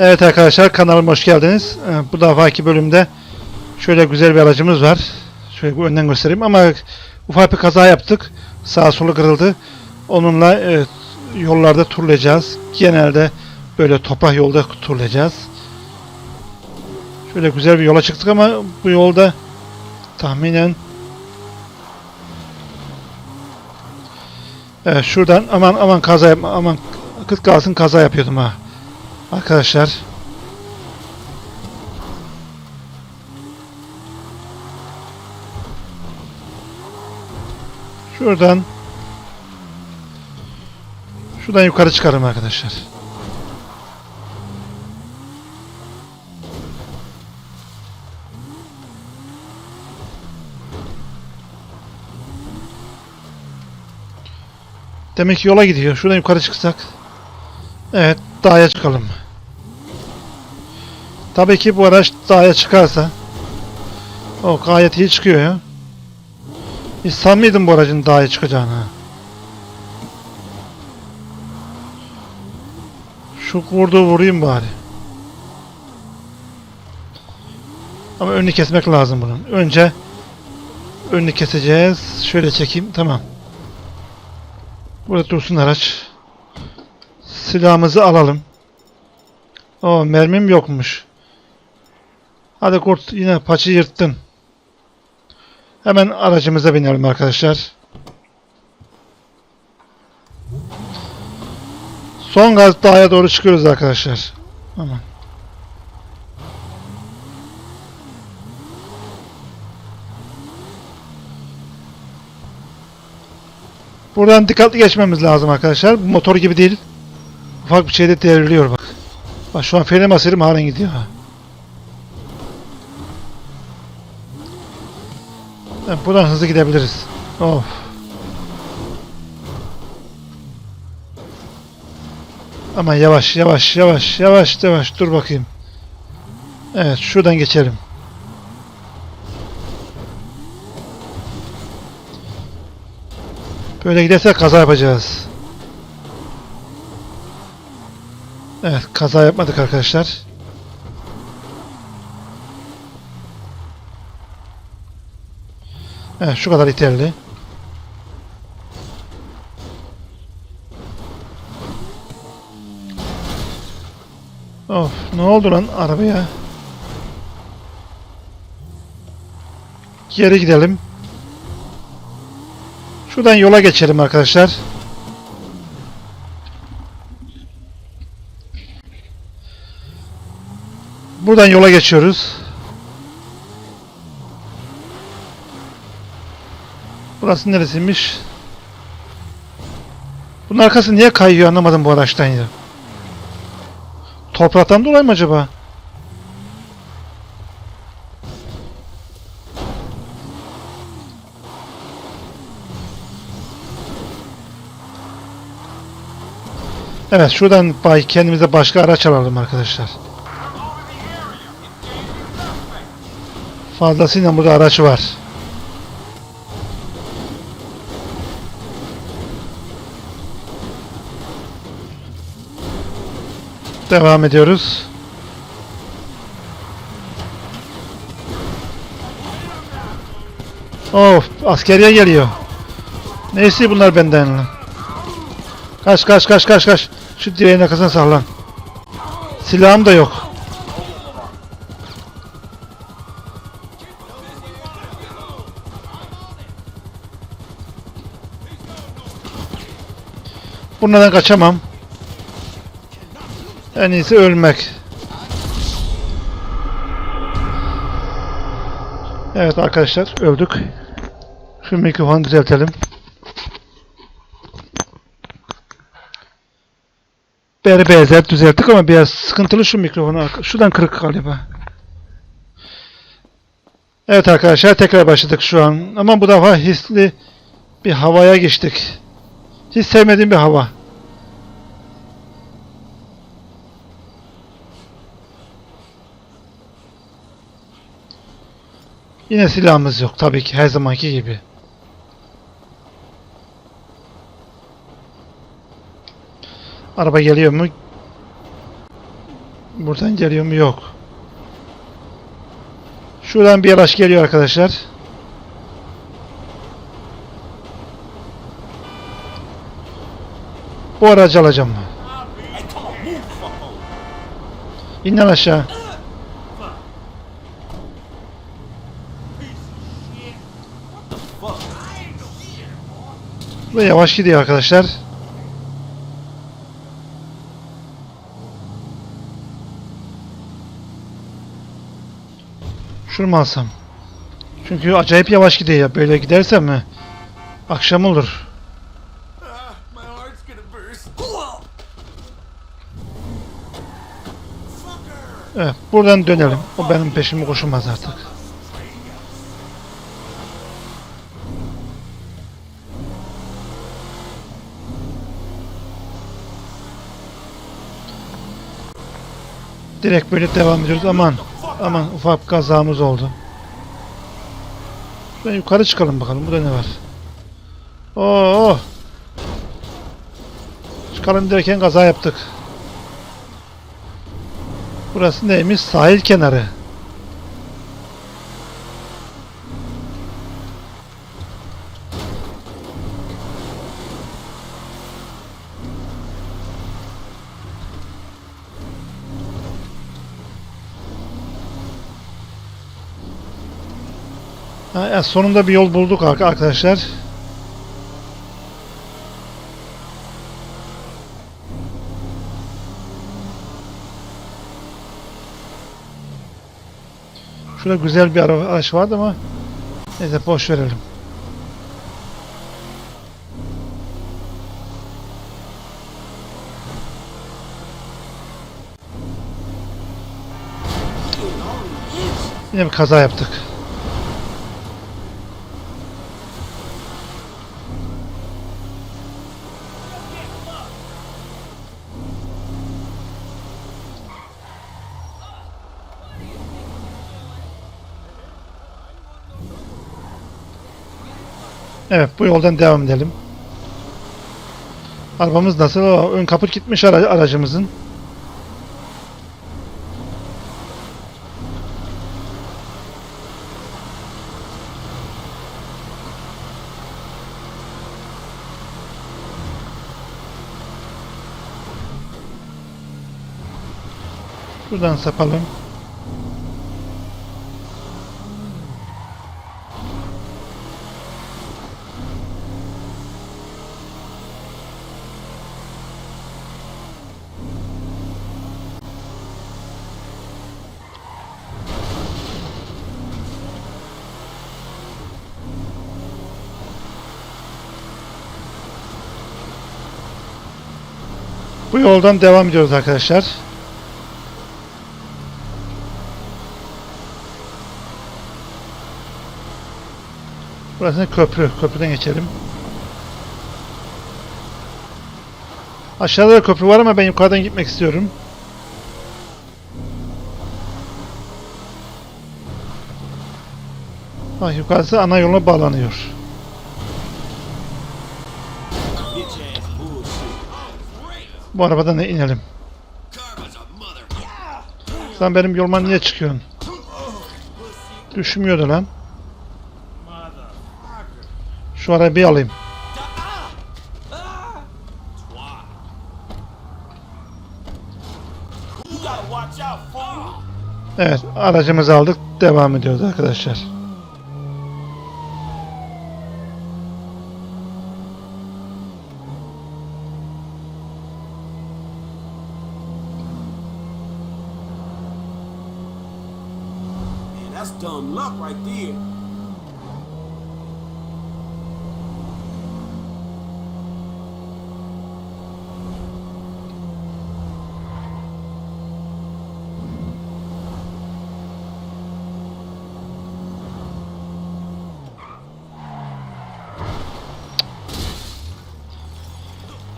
Evet arkadaşlar kanalıma hoş geldiniz. Ee, Bu defaki bölümde şöyle güzel bir aracımız var. Şöyle bir önden göstereyim ama ufak bir kaza yaptık. Sağa sola kırıldı. Onunla e, yollarda turlayacağız. Genelde böyle toprak yolda turlayacağız. Şöyle güzel bir yola çıktık ama bu yolda tahminen Evet şuradan aman aman kaza yapma aman kıt kalsın kaza yapıyordum ha. Arkadaşlar. Şuradan Şuradan yukarı çıkarım arkadaşlar. Demek ki yola gidiyor. Şuradan yukarı çıksak. Evet, dağa çıkalım. Tabii ki bu araç dağa çıkarsa o gayet iyi çıkıyor ya. Hiç sanmıyordum bu aracın dağa çıkacağını. Şu kurduğu vurayım bari. Ama önünü kesmek lazım bunun. Önce önünü keseceğiz. Şöyle çekeyim. Tamam. Burada dursun araç. Silahımızı alalım. O mermim yokmuş. Hadi kurt yine paçı yırttın. Hemen aracımıza binelim arkadaşlar. Son gaz dağa doğru çıkıyoruz arkadaşlar. Aman. Buradan dikkatli geçmemiz lazım arkadaşlar. Motor gibi değil. Ufak bir şeyde devriliyor bak. Bak şu an frene basıyorum halen gidiyor. Evet, buradan hızlı gidebiliriz. Of. Ama yavaş yavaş yavaş yavaş yavaş dur bakayım. Evet şuradan geçelim. Böyle giderse kaza yapacağız. Evet kaza yapmadık arkadaşlar. Evet şu kadar yeterli. Of ne oldu lan arabaya? Geri gidelim. Şuradan yola geçelim arkadaşlar. Buradan yola geçiyoruz. Burası neresiymiş? Bunun arkası niye kayıyor anlamadım bu araçtan ya. Topraktan dolayı mı acaba? Evet şuradan kendimize başka araç alalım arkadaşlar. Fazlasıyla burada araç var. Devam ediyoruz. Of askeriye geliyor. Ne istiyor bunlar benden? Kaç kaç kaç kaç kaç. Şu direğin arkasına saklan. Silahım da yok. Bunlardan kaçamam. En iyisi ölmek. Evet arkadaşlar öldük. Şu mikrofonu düzeltelim. Beri benzer düzelttik ama biraz sıkıntılı şu mikrofonu. Şuradan kırık galiba. Evet arkadaşlar tekrar başladık şu an. Ama bu defa hisli bir havaya geçtik. Hiç sevmediğim bir hava. Yine silahımız yok tabii ki her zamanki gibi. Araba geliyor mu? Buradan geliyor mu? Yok. Şuradan bir araç geliyor arkadaşlar. Bu aracı alacağım. İn lan aşağı. Ve yavaş gidiyor arkadaşlar. Şunu mu alsam? Çünkü acayip yavaş gidiyor ya. Böyle gidersem mi? Akşam olur. Evet, buradan dönelim. O benim peşimi koşamaz artık. Direkt böyle devam ediyoruz. Aman, aman ufak kazamız oldu. Şuradan yukarı çıkalım bakalım. Burada ne var? Oo. Çıkalım derken kaza yaptık. Burası neymiş? Sahil kenarı. Ha, ya sonunda bir yol bulduk arka- arkadaşlar. Şurada güzel bir araba, araç vardı ama neyse boş verelim. Yine bir kaza yaptık. Evet bu yoldan devam edelim. Arabamız nasıl? O, ön kaput gitmiş ara- aracımızın. Buradan sapalım. Bu yoldan devam ediyoruz arkadaşlar. Burası köprü. Köprüden geçelim. Aşağıda da köprü var ama ben yukarıdan gitmek istiyorum. Ah yukarısı ana yola bağlanıyor. Bu arabadan da inelim. Sen benim yoluma niye çıkıyorsun? Düşmüyordu lan. Şu arabayı alayım. Evet aracımızı aldık. Devam ediyoruz arkadaşlar.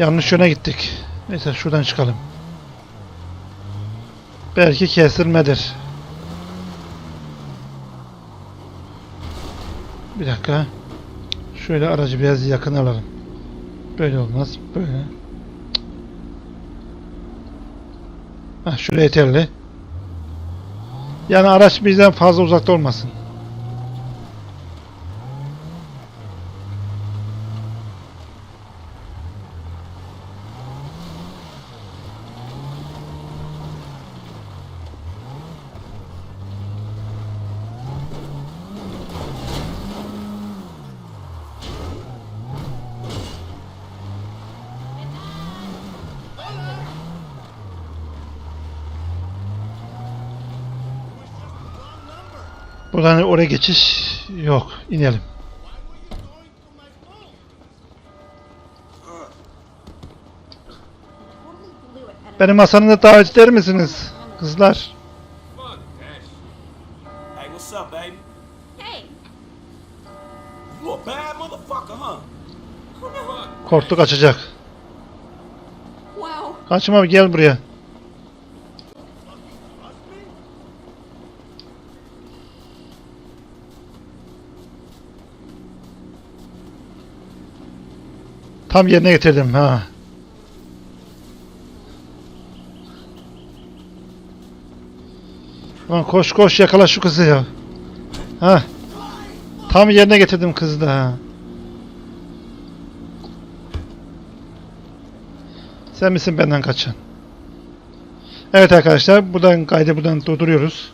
Yanlış yöne gittik. Neyse şuradan çıkalım. Belki kesilmedir. Bir dakika. Şöyle aracı biraz yakın alalım. Böyle olmaz. Böyle. Heh, şuraya yeterli. Yani araç bizden fazla uzakta olmasın. Buradan oraya geçiş yok. İnelim. Benim masanıza davet eder misiniz? Kızlar. Hey, what's up, baby? Hey, You a bad motherfucker, huh? Korktu kaçacak. wow. Kaçma gel buraya. Tam yerine getirdim ha. Lan koş koş yakala şu kızı ya. Ha. Tam yerine getirdim kızı da ha. Sen misin benden kaçan? Evet arkadaşlar buradan kaydı buradan durduruyoruz.